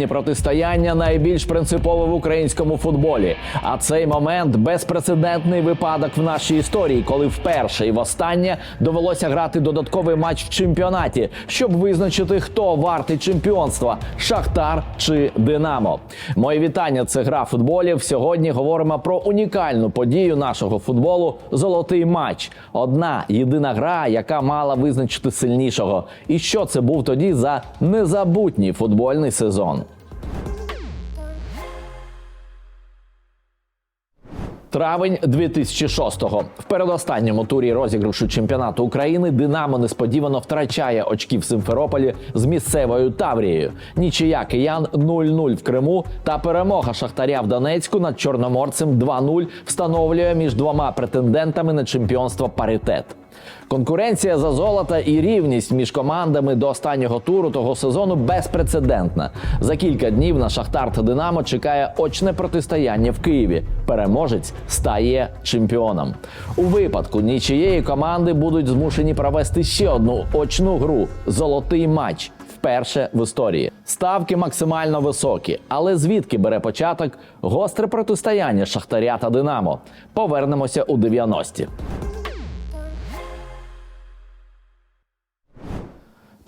Їхнє протистояння найбільш принципове в українському футболі. А цей момент безпрецедентний випадок в нашій історії, коли вперше і востаннє довелося грати додатковий матч в чемпіонаті, щоб визначити, хто вартий чемпіонства Шахтар чи Динамо. Моє вітання. Це гра футболів. Сьогодні говоримо про унікальну подію нашого футболу Золотий матч. Одна єдина гра, яка мала визначити сильнішого. І що це був тоді за незабутній футбольний сезон. Травень 2006-го. В передостанньому турі розіграшу чемпіонату України Динамо несподівано втрачає очки в Симферополі з місцевою Таврією. Нічия киян 0-0 в Криму та перемога Шахтаря в Донецьку над Чорноморцем 2-0 встановлює між двома претендентами на чемпіонство паритет. Конкуренція за золото і рівність між командами до останнього туру того сезону безпрецедентна. За кілька днів на Шахтар та Динамо чекає очне протистояння в Києві. Переможець стає чемпіоном. У випадку нічиєї команди будуть змушені провести ще одну очну гру золотий матч. Вперше в історії ставки максимально високі, але звідки бере початок гостре протистояння Шахтаря та Динамо? Повернемося у 90-ті.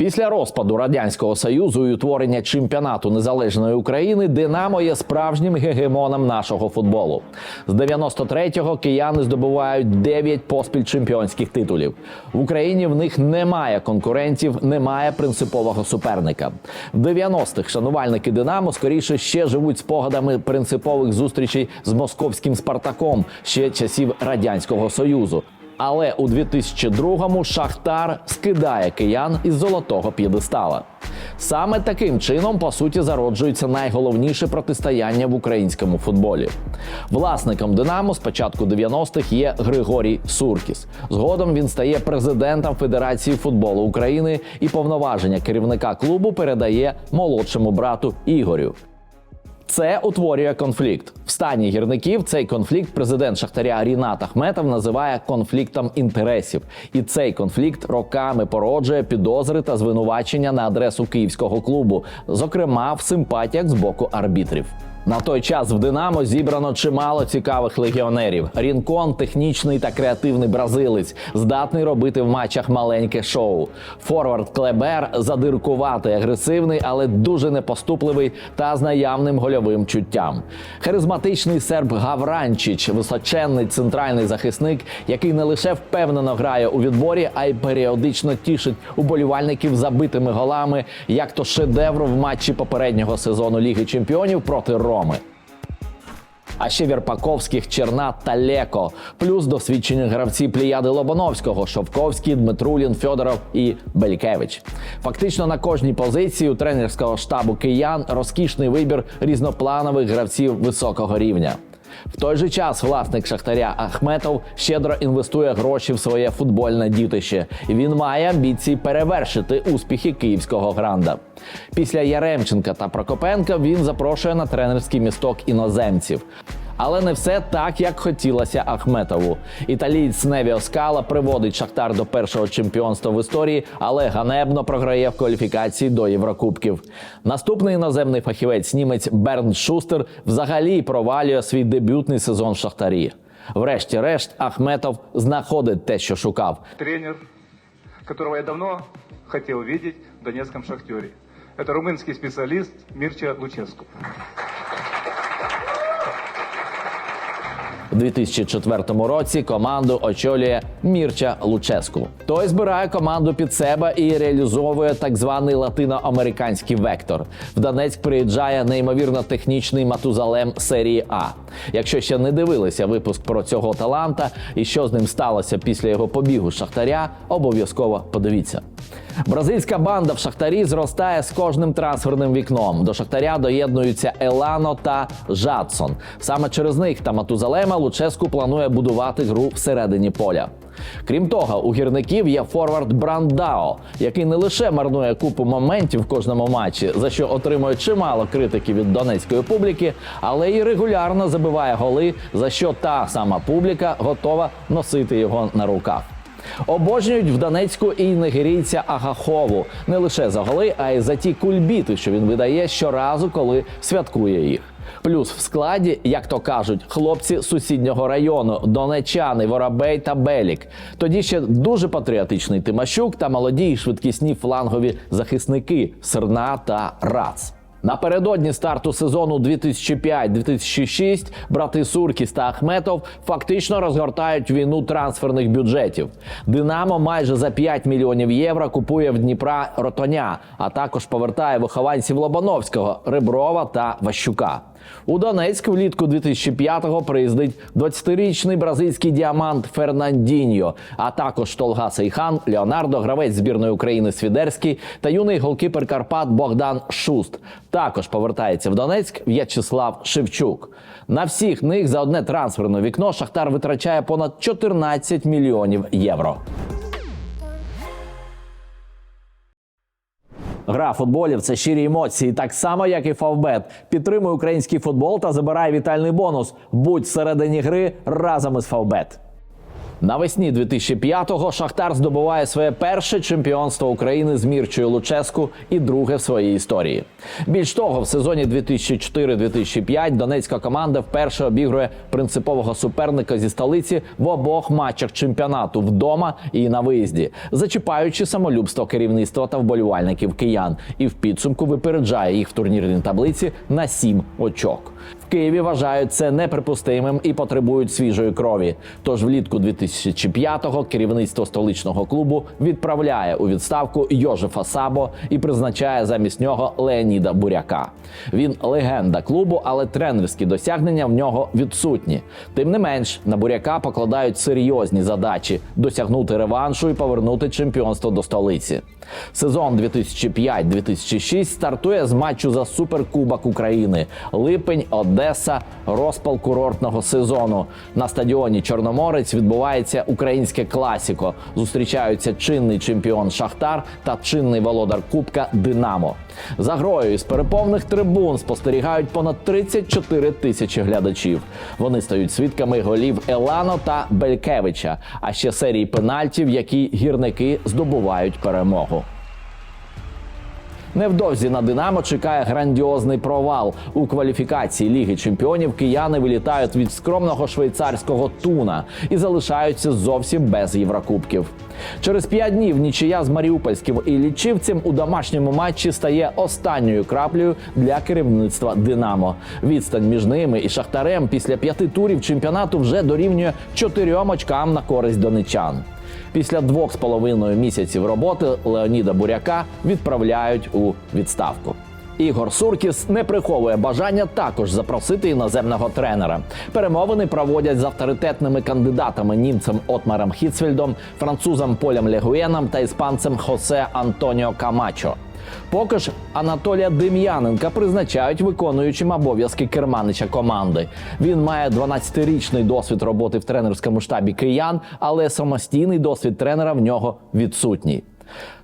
Після розпаду радянського союзу і утворення чемпіонату незалежної України Динамо є справжнім гегемоном нашого футболу. З 93-го кияни здобувають 9 поспіль чемпіонських титулів. В Україні в них немає конкурентів, немає принципового суперника. В 90-х шанувальники Динамо скоріше ще живуть спогадами принципових зустрічей з московським Спартаком ще часів радянського союзу. Але у 2002-му Шахтар скидає киян із золотого п'єдестала. Саме таким чином, по суті, зароджується найголовніше протистояння в українському футболі. Власником Динамо з початку 90-х є Григорій Суркіс. Згодом він стає президентом Федерації футболу України і повноваження керівника клубу передає молодшому брату Ігорю. Це утворює конфлікт. В стані гірників цей конфлікт президент Шахтаря Рінат Ахметов називає конфліктом інтересів. І цей конфлікт роками породжує підозри та звинувачення на адресу київського клубу, зокрема в симпатіях з боку арбітрів. На той час в Динамо зібрано чимало цікавих легіонерів. Рінкон технічний та креативний бразилець, здатний робити в матчах маленьке шоу. Форвард Клебер задиркуватий, агресивний, але дуже непоступливий та з наявним гольовим чуттям. Харизматичний серб Гавранчич, височенний центральний захисник, який не лише впевнено грає у відборі, а й періодично тішить уболівальників забитими голами, як то шедевр в матчі попереднього сезону Ліги Чемпіонів проти Роми. А ще Вірпаковських, Черна та Леко, плюс досвідчені гравці Пліяди Лобановського, Шовковський, Дмитрулін, Фьодоров і Белькевич. Фактично на кожній позиції у тренерського штабу киян розкішний вибір різнопланових гравців високого рівня. В той же час власник Шахтаря Ахметов щедро інвестує гроші в своє футбольне дітище. Він має амбіції перевершити успіхи київського гранда. Після Яремченка та Прокопенка він запрошує на тренерський місток іноземців. Але не все так, як хотілося Ахметову. Італієць Невіо Скала приводить Шахтар до першого чемпіонства в історії, але ганебно програє в кваліфікації до Єврокубків. Наступний іноземний фахівець німець Берн Шустер взагалі провалює свій дебютний сезон в Шахтарі. Врешті-решт, Ахметов знаходить те, що шукав. тренер, которого я давно хотел видеть в Донецком «Шахтере». Это румынский специалист Мирча Луческу. У 2004 році команду очолює Мірча Луческу. Той збирає команду під себе і реалізовує так званий латиноамериканський вектор. В Донецьк приїжджає неймовірно технічний матузалем серії А. Якщо ще не дивилися випуск про цього таланта і що з ним сталося після його побігу шахтаря, обов'язково подивіться. Бразильська банда в Шахтарі зростає з кожним трансферним вікном. До Шахтаря доєднуються Елано та Жадсон. Саме через них та Матузалема Луческу планує будувати гру всередині поля. Крім того, у гірників є форвард Брандао, який не лише марнує купу моментів в кожному матчі, за що отримує чимало критики від донецької публіки, але й регулярно забиває голи, за що та сама публіка готова носити його на руках. Обожнюють в Донецьку і нигерійця Агахову не лише за голи, а й за ті кульбіти, що він видає щоразу, коли святкує їх. Плюс в складі, як то кажуть, хлопці сусіднього району, донечани, Воробей та Белік. Тоді ще дуже патріотичний Тимащук та молоді й швидкісні флангові захисники Серна та Рац. Напередодні старту сезону 2005-2006 брати Суркіс та Ахметов фактично розгортають війну трансферних бюджетів. Динамо майже за 5 мільйонів євро купує в Дніпра Ротоня, а також повертає вихованців Лобановського, Реброва та Ващука. У Донецьк влітку 2005-го приїздить 20-річний бразильський діамант Фернандіньо, а також Толга Сейхан, Леонардо, гравець збірної України Свідерський та юний голкіпер Карпат Богдан Шуст. Також повертається в Донецьк В'ячеслав Шевчук. На всіх них за одне трансферне вікно Шахтар витрачає понад 14 мільйонів євро. Гра футболів це щирі емоції, так само як і Фавбет. Підтримуй український футбол та забирай вітальний бонус. Будь всередині гри разом із Фавбет. Навесні 2005-го Шахтар здобуває своє перше чемпіонство України з Мірчою Луческу і друге в своїй історії. Більш того, в сезоні 2004-2005 донецька команда вперше обігрує принципового суперника зі столиці в обох матчах чемпіонату вдома і на виїзді, зачіпаючи самолюбство керівництва та вболівальників киян, і в підсумку випереджає їх в турнірній таблиці на сім очок. Києві вважають це неприпустимим і потребують свіжої крові. Тож влітку 2005-го керівництво столичного клубу відправляє у відставку Йожефа Сабо і призначає замість нього Леоніда Буряка. Він легенда клубу, але тренерські досягнення в нього відсутні. Тим не менш, на буряка покладають серйозні задачі досягнути реваншу і повернути чемпіонство до столиці. Сезон 2005-2006 стартує з матчу за суперкубок України. Липень, Одеса, розпал курортного сезону. На стадіоні Чорноморець відбувається українське класіко. Зустрічаються чинний чемпіон Шахтар та чинний володар Кубка Динамо. За грою з переповних трибун спостерігають понад 34 тисячі глядачів. Вони стають свідками голів Елано та Белькевича, а ще серії пенальтів, які гірники здобувають перемогу. Невдовзі на Динамо чекає грандіозний провал у кваліфікації Ліги Чемпіонів. Кияни вилітають від скромного швейцарського туна і залишаються зовсім без Єврокубків. Через п'ять днів нічия з Маріупольським і лічівцем у домашньому матчі стає останньою краплею для керівництва Динамо. Відстань між ними і Шахтарем після п'яти турів чемпіонату вже дорівнює чотирьом очкам на користь донечан. Після двох з половиною місяців роботи Леоніда Буряка відправляють у відставку. Ігор Суркіс не приховує бажання також запросити іноземного тренера. Перемовини проводять з авторитетними кандидатами німцем Отмаром Хіцфельдом, французом Полем Легуєном та іспанцем Хосе Антоніо Камачо. Поки ж Анатолія Дем'яненка призначають виконуючим обов'язки керманича команди. Він має 12-річний досвід роботи в тренерському штабі киян, але самостійний досвід тренера в нього відсутній.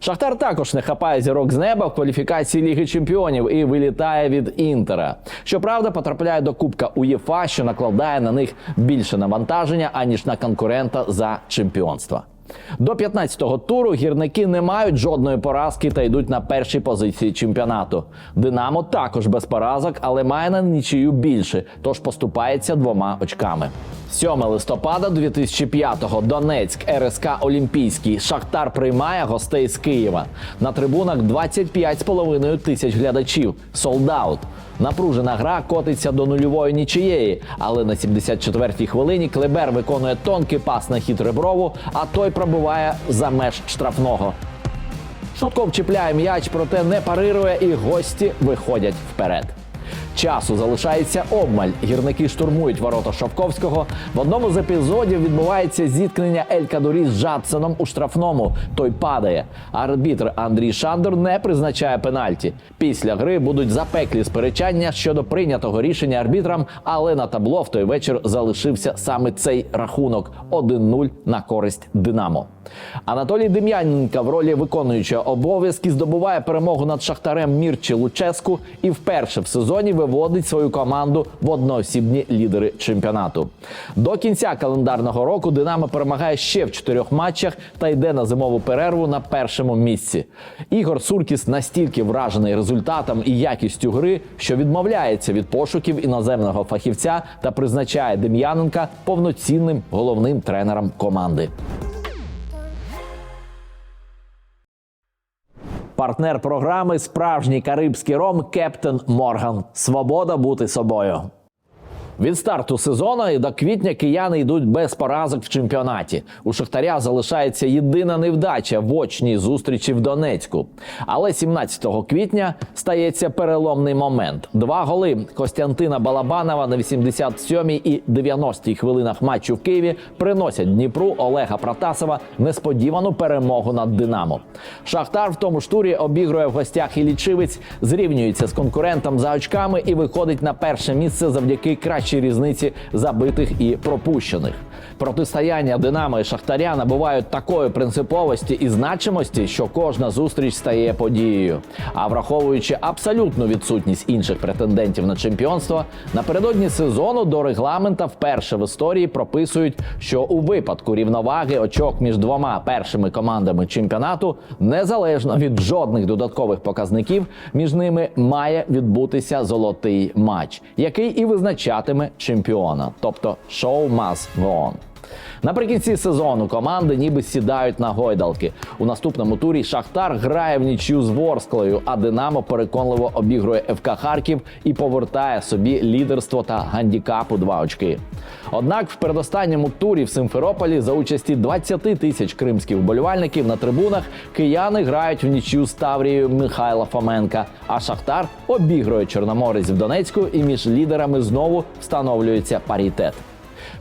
Шахтар також не хапає зірок з неба в кваліфікації Ліги Чемпіонів і вилітає від Інтера. Щоправда, потрапляє до Кубка УЄФА, що накладає на них більше навантаження аніж на конкурента за чемпіонство. До 15-го туру гірники не мають жодної поразки та йдуть на першій позиції чемпіонату. Динамо також без поразок, але має на нічию більше, тож поступається двома очками. 7 листопада 2005-го Донецьк РСК Олімпійський Шахтар приймає гостей з Києва. На трибунах 25,5 тисяч глядачів. Солдаут. Напружена гра котиться до нульової нічиєї, але на 74-й хвилині Клебер виконує тонкий пас на хід Реброву, а той пробиває за меж штрафного. Шутков чіпляє м'яч, проте не парирує, і гості виходять вперед. Часу залишається обмаль. Гірники штурмують ворота Шовковського. В одному з епізодів відбувається зіткнення Ель Кадурі з Жадсоном у штрафному. Той падає. Арбітр Андрій Шандор не призначає пенальті. Після гри будуть запеклі сперечання щодо прийнятого рішення арбітрам, але на табло в той вечір залишився саме цей рахунок 1-0 на користь Динамо. Анатолій Дем'яненка в ролі виконуючого обов'язки здобуває перемогу над шахтарем Мірчі Луческу і вперше в сезоні виводить свою команду в одноосібні лідери чемпіонату. До кінця календарного року Динамо перемагає ще в чотирьох матчах та йде на зимову перерву на першому місці. Ігор Суркіс настільки вражений результатом і якістю гри, що відмовляється від пошуків іноземного фахівця та призначає Дем'яненка повноцінним головним тренером команди. Партнер програми справжній карибський ром Кептен Морган. Свобода бути собою. Від старту сезону і до квітня кияни йдуть без поразок в чемпіонаті. У Шахтаря залишається єдина невдача в очній зустрічі в Донецьку. Але 17 квітня стається переломний момент. Два голи Костянтина Балабанова на 87-й і 90-й хвилинах матчу в Києві приносять Дніпру Олега Протасова несподівану перемогу над Динамо. Шахтар в тому ж турі обігрує в гостях і лічивець, зрівнюється з конкурентом за очками і виходить на перше місце завдяки кращій різниці забитих і пропущених. Протистояння Динамо і Шахтаря набувають такої принциповості і значимості, що кожна зустріч стає подією. А враховуючи абсолютну відсутність інших претендентів на чемпіонство, напередодні сезону до регламента вперше в історії прописують, що у випадку рівноваги очок між двома першими командами чемпіонату, незалежно від жодних додаткових показників, між ними має відбутися золотий матч, який і визначатиме чемпіона, тобто шоу must go on. Наприкінці сезону команди ніби сідають на гойдалки. У наступному турі Шахтар грає в нічю з Ворсклою, а Динамо переконливо обігрує ФК Харків і повертає собі лідерство та гандікапу два очки. Однак в передостанньому турі в Симферополі за участі 20 тисяч кримських вболівальників на трибунах кияни грають в нічю з Таврією Михайла Фоменка. А Шахтар обігрує Чорноморець в Донецьку, і між лідерами знову встановлюється паритет.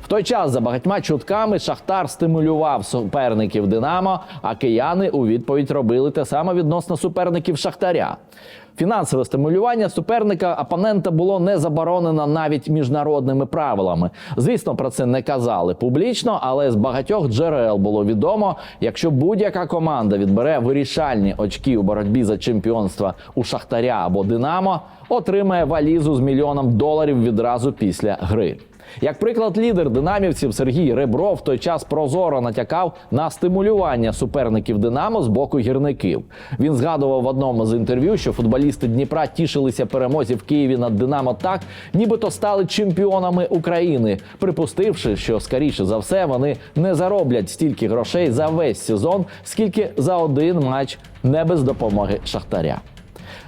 Той час за багатьма чутками Шахтар стимулював суперників Динамо, а кияни у відповідь робили те саме відносно суперників Шахтаря. Фінансове стимулювання суперника опонента було не заборонено навіть міжнародними правилами. Звісно, про це не казали публічно, але з багатьох джерел було відомо, якщо будь-яка команда відбере вирішальні очки у боротьбі за чемпіонство у Шахтаря або Динамо, отримає валізу з мільйоном доларів відразу після гри. Як приклад, лідер динамівців Сергій Ребров в той час прозоро натякав на стимулювання суперників Динамо з боку гірників. Він згадував в одному з інтерв'ю, що футболісти Дніпра тішилися перемозі в Києві над Динамо так, нібито стали чемпіонами України, припустивши, що скоріше за все вони не зароблять стільки грошей за весь сезон, скільки за один матч не без допомоги Шахтаря.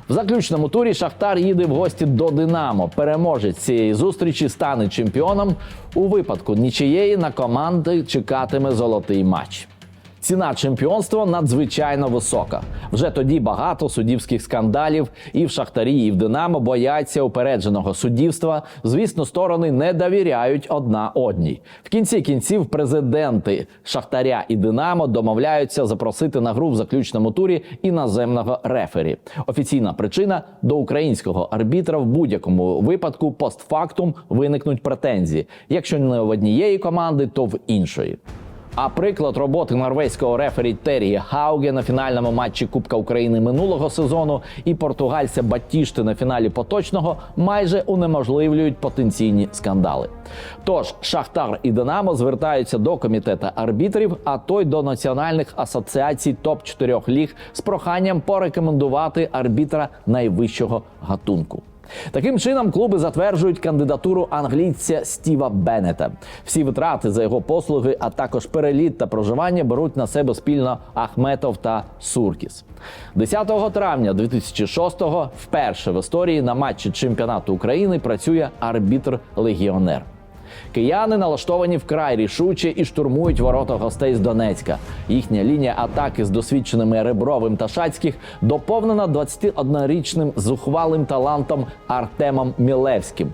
В заключному турі Шахтар їде в гості до Динамо. Переможець цієї зустрічі стане чемпіоном. У випадку нічиєї на команди чекатиме золотий матч. Ціна чемпіонства надзвичайно висока. Вже тоді багато суддівських скандалів і в Шахтарі, і в Динамо бояться упередженого суддівства. Звісно, сторони не довіряють одна одній. В кінці кінців президенти Шахтаря і Динамо домовляються запросити на гру в заключному турі іноземного рефері. Офіційна причина до українського арбітра в будь-якому випадку постфактум виникнуть претензії. Якщо не в однієї команди, то в іншої. А приклад роботи норвезького рефері Террі Хауге на фінальному матчі Кубка України минулого сезону і португальця Батішти на фіналі поточного майже унеможливлюють потенційні скандали. Тож Шахтар і Динамо звертаються до комітету арбітрів, а той до національних асоціацій топ 4 ліг з проханням порекомендувати арбітра найвищого гатунку. Таким чином, клуби затверджують кандидатуру англійця Стіва Беннета. Всі витрати за його послуги, а також переліт та проживання беруть на себе спільно Ахметов та Суркіс. 10 травня 2006-го вперше в історії на матчі чемпіонату України працює арбітр-легіонер. Кияни налаштовані вкрай рішуче і штурмують ворота гостей з Донецька. Їхня лінія атаки з досвідченими Ребровим та Шацьких доповнена 21-річним зухвалим талантом Артемом Мілевським.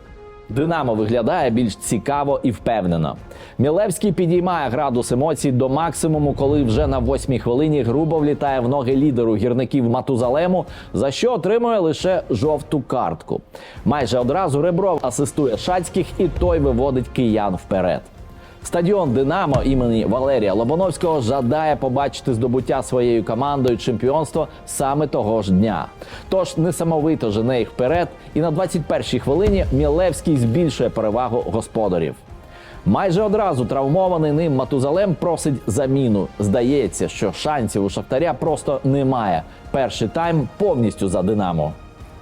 Динамо виглядає більш цікаво і впевнено. Мілевський підіймає градус емоцій до максимуму, коли вже на восьмій хвилині грубо влітає в ноги лідеру гірників Матузалему, за що отримує лише жовту картку. Майже одразу Ребров асистує Шацьких, і той виводить киян вперед. Стадіон Динамо імені Валерія Лобановського жадає побачити здобуття своєю командою чемпіонство саме того ж дня. Тож несамовито жене їх вперед, і на 21-й хвилині Мілевський збільшує перевагу господарів. Майже одразу травмований ним Матузалем просить заміну. Здається, що шансів у Шахтаря просто немає. Перший тайм повністю за Динамо.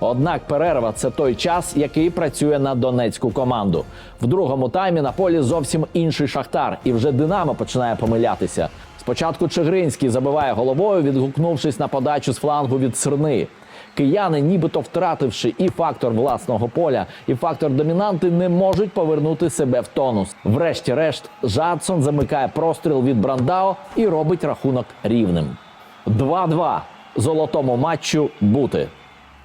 Однак перерва це той час, який працює на донецьку команду. В другому таймі на полі зовсім інший шахтар, і вже Динамо починає помилятися. Спочатку Чигринський забиває головою, відгукнувшись на подачу з флангу від Срни. Кияни, нібито втративши і фактор власного поля, і фактор домінанти, не можуть повернути себе в тонус. Врешті-решт, Жадсон замикає простріл від Брандао і робить рахунок рівним. 2-2. Золотому матчу бути.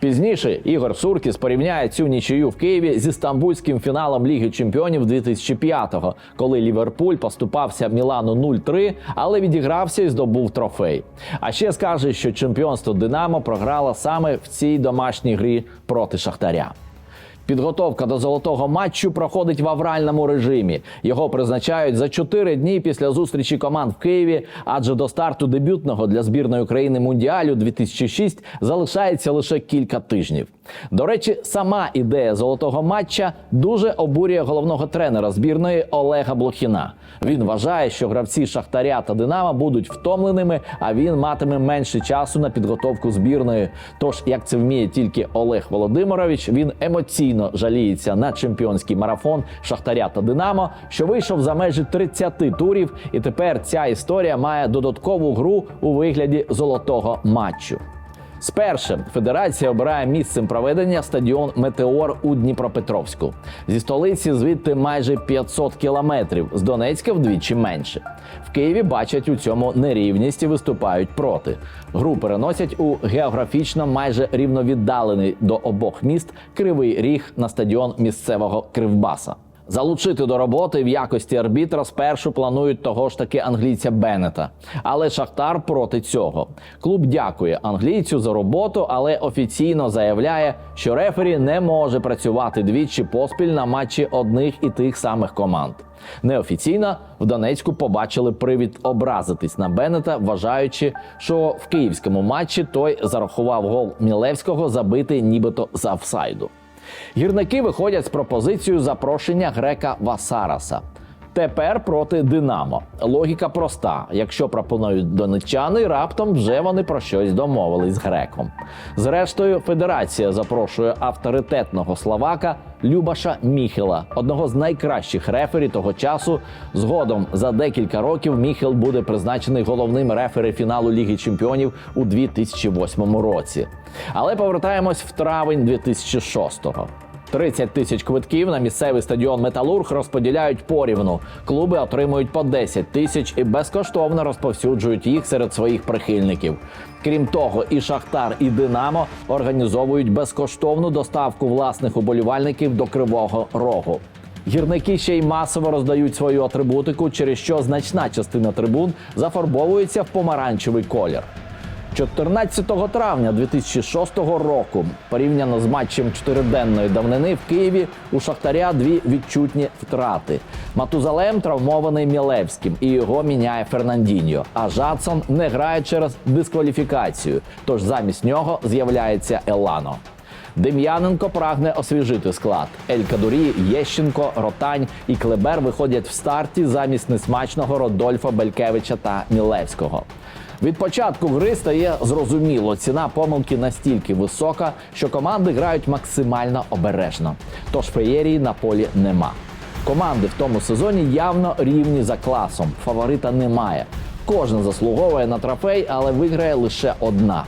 Пізніше Ігор Суркіс порівняє цю нічию в Києві зі стамбульським фіналом Ліги Чемпіонів 2005-го, коли Ліверпуль поступався Мілану 0-3, але відігрався і здобув трофей. А ще скаже, що чемпіонство Динамо програло саме в цій домашній грі проти Шахтаря. Підготовка до золотого матчу проходить в авральному режимі. Його призначають за чотири дні після зустрічі команд в Києві, адже до старту дебютного для збірної України Мундіалю 2006 залишається лише кілька тижнів. До речі, сама ідея золотого матча дуже обурює головного тренера збірної Олега Блохіна. Він вважає, що гравці Шахтаря та Динамо будуть втомленими, а він матиме менше часу на підготовку збірної. Тож, як це вміє тільки Олег Володимирович, він емоційно жаліється на чемпіонський марафон Шахтаря та Динамо, що вийшов за межі 30 турів, і тепер ця історія має додаткову гру у вигляді золотого матчу. Сперше федерація обирає місцем проведення стадіон Метеор у Дніпропетровську. Зі столиці звідти майже 500 кілометрів, з Донецька вдвічі менше. В Києві бачать у цьому нерівність і виступають проти. Гру переносять у географічно майже рівновіддалений до обох міст Кривий Ріг на стадіон місцевого Кривбаса. Залучити до роботи в якості арбітра спершу планують того ж таки англійця Беннета. Але Шахтар проти цього. Клуб дякує англійцю за роботу, але офіційно заявляє, що рефері не може працювати двічі поспіль на матчі одних і тих самих команд. Неофіційно в Донецьку побачили привід образитись на Беннета, вважаючи, що в київському матчі той зарахував гол Мілевського забитий нібито з офсайду. Гірники виходять з пропозицією запрошення грека Васараса. Тепер проти Динамо. Логіка проста: якщо пропонують донеччани, раптом вже вони про щось домовились з греком. Зрештою, федерація запрошує авторитетного словака Любаша Міхела, одного з найкращих рефері того часу. Згодом за декілька років Міхел буде призначений головним рефері фіналу Ліги Чемпіонів у 2008 році. Але повертаємось в травень 2006-го. 30 тисяч квитків на місцевий стадіон Металург розподіляють порівну. Клуби отримують по 10 тисяч і безкоштовно розповсюджують їх серед своїх прихильників. Крім того, і Шахтар, і Динамо організовують безкоштовну доставку власних уболівальників до Кривого Рогу. Гірники ще й масово роздають свою атрибутику, через що значна частина трибун зафарбовується в помаранчевий колір. 14 травня 2006 року, порівняно з матчем чотириденної давнини в Києві, у Шахтаря дві відчутні втрати. Матузалем травмований Мілевським і його міняє Фернандіньо. А Жадсон не грає через дискваліфікацію. Тож замість нього з'являється Елано. Дем'яненко прагне освіжити склад. Ель Кадурі, Єщенко, Ротань і Клебер виходять в старті замість несмачного Родольфа Белькевича та Мілевського. Від початку гри стає зрозуміло, ціна помилки настільки висока, що команди грають максимально обережно. Тож феєрії на полі нема. Команди в тому сезоні явно рівні за класом. Фаворита немає. Кожна заслуговує на трофей, але виграє лише одна.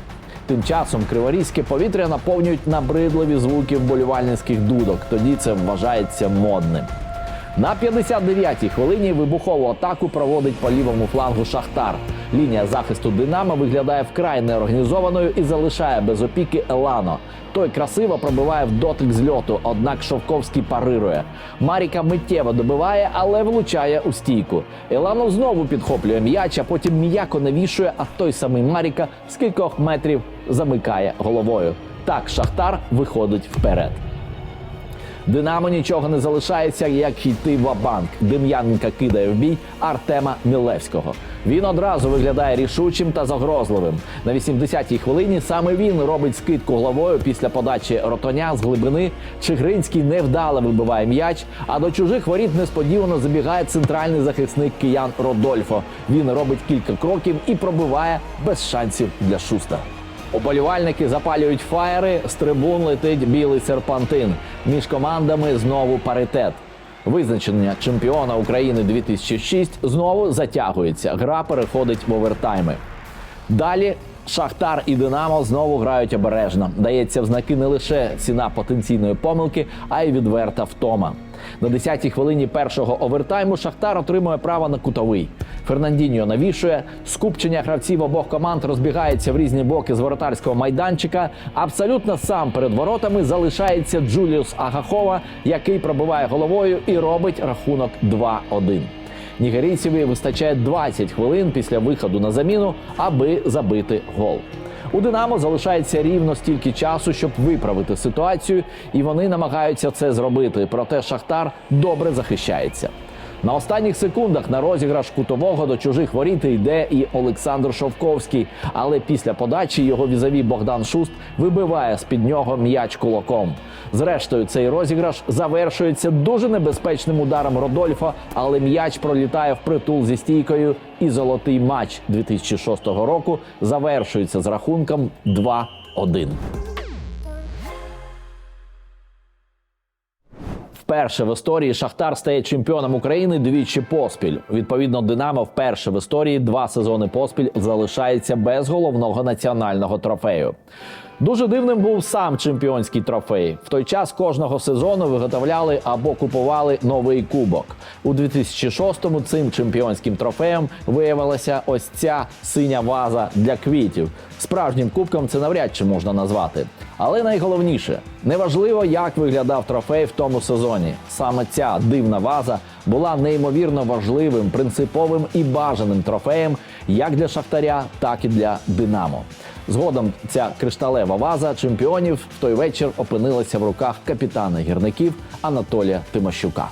Тим часом криворізьке повітря наповнюють набридливі звуки вболівальницьких дудок. Тоді це вважається модним. На 59-й хвилині вибухову атаку проводить по лівому флангу Шахтар. Лінія захисту Динамо виглядає вкрай неорганізованою і залишає без опіки Елано. Той красиво пробиває в дотик з однак Шовковський парирує. Маріка миттєво добиває, але влучає у стійку. Елано знову підхоплює м'яч, а потім м'яко навішує, а той самий Маріка з кількох метрів замикає головою. Так Шахтар виходить вперед. Динамо нічого не залишається, як йти в банк Дем'яненка кидає в бій Артема Мілевського. Він одразу виглядає рішучим та загрозливим. На 80-й хвилині саме він робить скидку головою після подачі ротоня з глибини. Чигринський невдало вибиває м'яч, а до чужих воріт несподівано забігає центральний захисник киян Родольфо. Він робить кілька кроків і пробиває без шансів для шуста. Оболівальники запалюють фаєри, з трибун летить білий серпантин. Між командами знову паритет. Визначення чемпіона України 2006 знову затягується. Гра переходить в овертайми. Далі Шахтар і Динамо знову грають обережно. Дається в знаки не лише ціна потенційної помилки, а й відверта втома. На 10-й хвилині першого овертайму Шахтар отримує право на кутовий. Фернандіньо навішує. Скупчення гравців обох команд розбігається в різні боки з воротарського майданчика. Абсолютно сам перед воротами залишається Джуліус Агахова, який пробиває головою і робить рахунок 2-1. Нігерійцеві вистачає 20 хвилин після виходу на заміну, аби забити гол. У Динамо залишається рівно стільки часу, щоб виправити ситуацію, і вони намагаються це зробити. Проте Шахтар добре захищається. На останніх секундах на розіграш кутового до чужих воріт йде і Олександр Шовковський. Але після подачі його візаві Богдан Шуст вибиває з під нього м'яч кулаком. Зрештою, цей розіграш завершується дуже небезпечним ударом Родольфа, але м'яч пролітає впритул зі стійкою, і золотий матч 2006 року завершується з рахунком 2-1. Вперше в історії Шахтар стає чемпіоном України двічі поспіль. Відповідно, Динамо вперше в історії два сезони поспіль залишається без головного національного трофею. Дуже дивним був сам чемпіонський трофей. В той час кожного сезону виготовляли або купували новий кубок. У 2006-му цим чемпіонським трофеєм виявилася ось ця синя ваза для квітів. Справжнім кубком це навряд чи можна назвати. Але найголовніше, неважливо, як виглядав трофей в тому сезоні. Саме ця дивна ваза була неймовірно важливим, принциповим і бажаним трофеєм як для Шахтаря, так і для Динамо. Згодом ця кришталева ваза чемпіонів в той вечір опинилася в руках капітана гірників Анатолія Тимощука.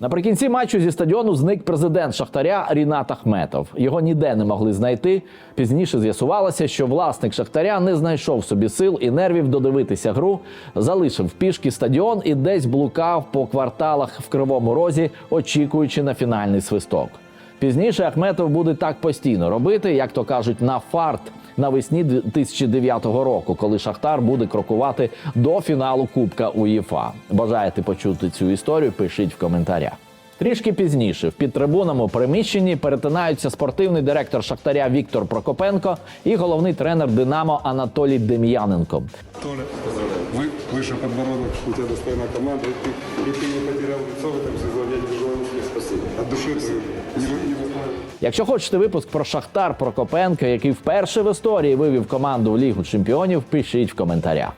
Наприкінці матчу зі стадіону зник президент Шахтаря Рінат Ахметов. Його ніде не могли знайти. Пізніше з'ясувалося, що власник Шахтаря не знайшов собі сил і нервів додивитися гру, залишив пішки стадіон і десь блукав по кварталах в Кривому Розі, очікуючи на фінальний свисток. Пізніше Ахметов буде так постійно робити, як то кажуть, на фарт навесні 2009 року, коли Шахтар буде крокувати до фіналу Кубка УЄФА. Бажаєте почути цю історію? Пишіть в коментарях. Трішки пізніше в підтрибунному приміщенні перетинаються спортивний директор Шахтаря Віктор Прокопенко і головний тренер Динамо Анатолій Дем'яненко. Толя, вы, выше подбородок, у тебя достойная команда, и ты, и ты не потерял лицо в этом сезоне, я тебе желаю тебе спасибо. От души ты не, вы- не выплывай. Якщо хочете випуск про Шахтар Прокопенка, який вперше в історії вивів команду в Лігу чемпіонів, пишіть в коментарях.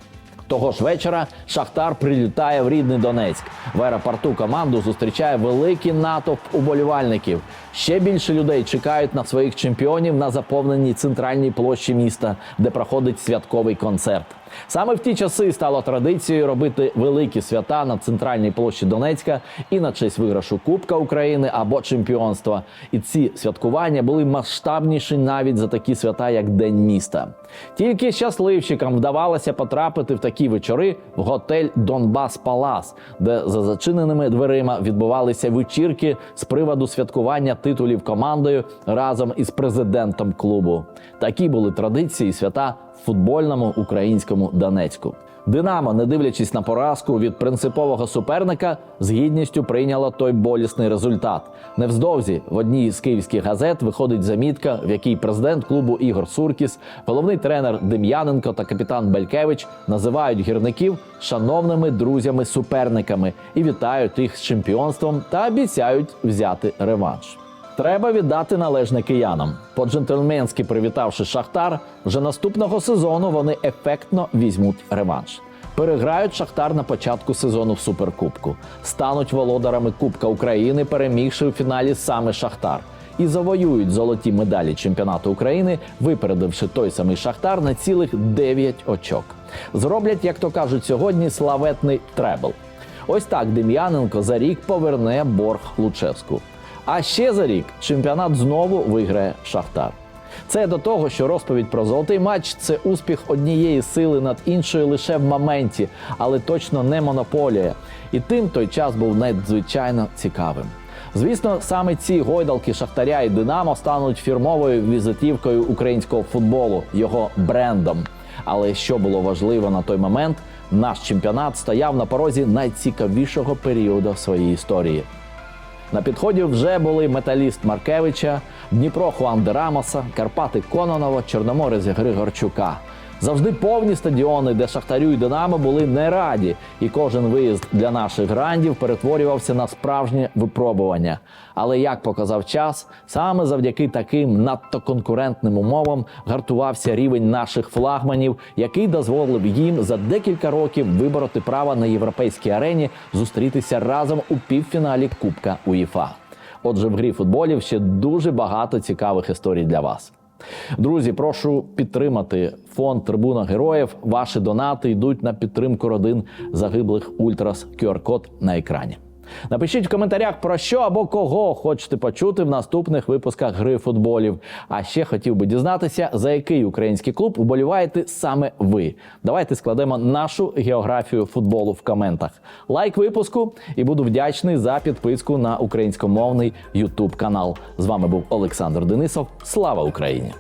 Того ж вечора Шахтар прилітає в рідний Донецьк. В аеропорту команду зустрічає великий натовп уболівальників. Ще більше людей чекають на своїх чемпіонів на заповненій центральній площі міста, де проходить святковий концерт. Саме в ті часи стало традицією робити великі свята на центральній площі Донецька і на честь виграшу Кубка України або чемпіонства. І ці святкування були масштабніші навіть за такі свята, як День міста. Тільки щасливчикам вдавалося потрапити в такі вечори в готель Донбас Палас, де за зачиненими дверима відбувалися вечірки з приводу святкування титулів командою разом із президентом клубу. Такі були традиції свята футбольному українському Донецьку. Динамо, не дивлячись на поразку від принципового суперника, з гідністю прийняло той болісний результат. Невздовзі в одній з київських газет виходить замітка, в якій президент клубу Ігор Суркіс, головний тренер Дем'яненко та капітан Белькевич називають гірників шановними друзями-суперниками і вітають їх з чемпіонством та обіцяють взяти реванш. Треба віддати належне киянам. По-джентльменськи привітавши Шахтар, вже наступного сезону вони ефектно візьмуть реванш. Переграють Шахтар на початку сезону в суперкубку, стануть володарами Кубка України, перемігши у фіналі саме Шахтар, і завоюють золоті медалі чемпіонату України, випередивши той самий Шахтар на цілих 9 очок. Зроблять, як то кажуть сьогодні, славетний требл. Ось так Дем'яненко за рік поверне борг Лучевську. А ще за рік чемпіонат знову виграє Шахтар. Це до того, що розповідь про золотий матч це успіх однієї сили над іншою лише в моменті, але точно не монополія. І тим той час був надзвичайно цікавим. Звісно, саме ці гойдалки Шахтаря і Динамо стануть фірмовою візитівкою українського футболу, його брендом. Але що було важливо на той момент, наш чемпіонат стояв на порозі найцікавішого періоду в своїй історії. На підході вже були металіст Маркевича, Дніпро Хуан де Карпати Кононова, Чорноморець Григорчука. Завжди повні стадіони, де Шахтарю і Динамо були не раді, і кожен виїзд для наших грандів перетворювався на справжнє випробування. Але як показав час, саме завдяки таким надто конкурентним умовам гартувався рівень наших флагманів, який дозволив їм за декілька років вибороти право на європейській арені зустрітися разом у півфіналі Кубка УЄФА. Отже, в грі футболів ще дуже багато цікавих історій для вас. Друзі, прошу підтримати фонд Трибуна Героїв. Ваші донати йдуть на підтримку родин загиблих ультрас. QR-код на екрані. Напишіть в коментарях про що або кого хочете почути в наступних випусках гри футболів. А ще хотів би дізнатися, за який український клуб вболіваєте саме ви. Давайте складемо нашу географію футболу в коментах. Лайк випуску і буду вдячний за підписку на українськомовний YouTube канал. З вами був Олександр Денисов. Слава Україні!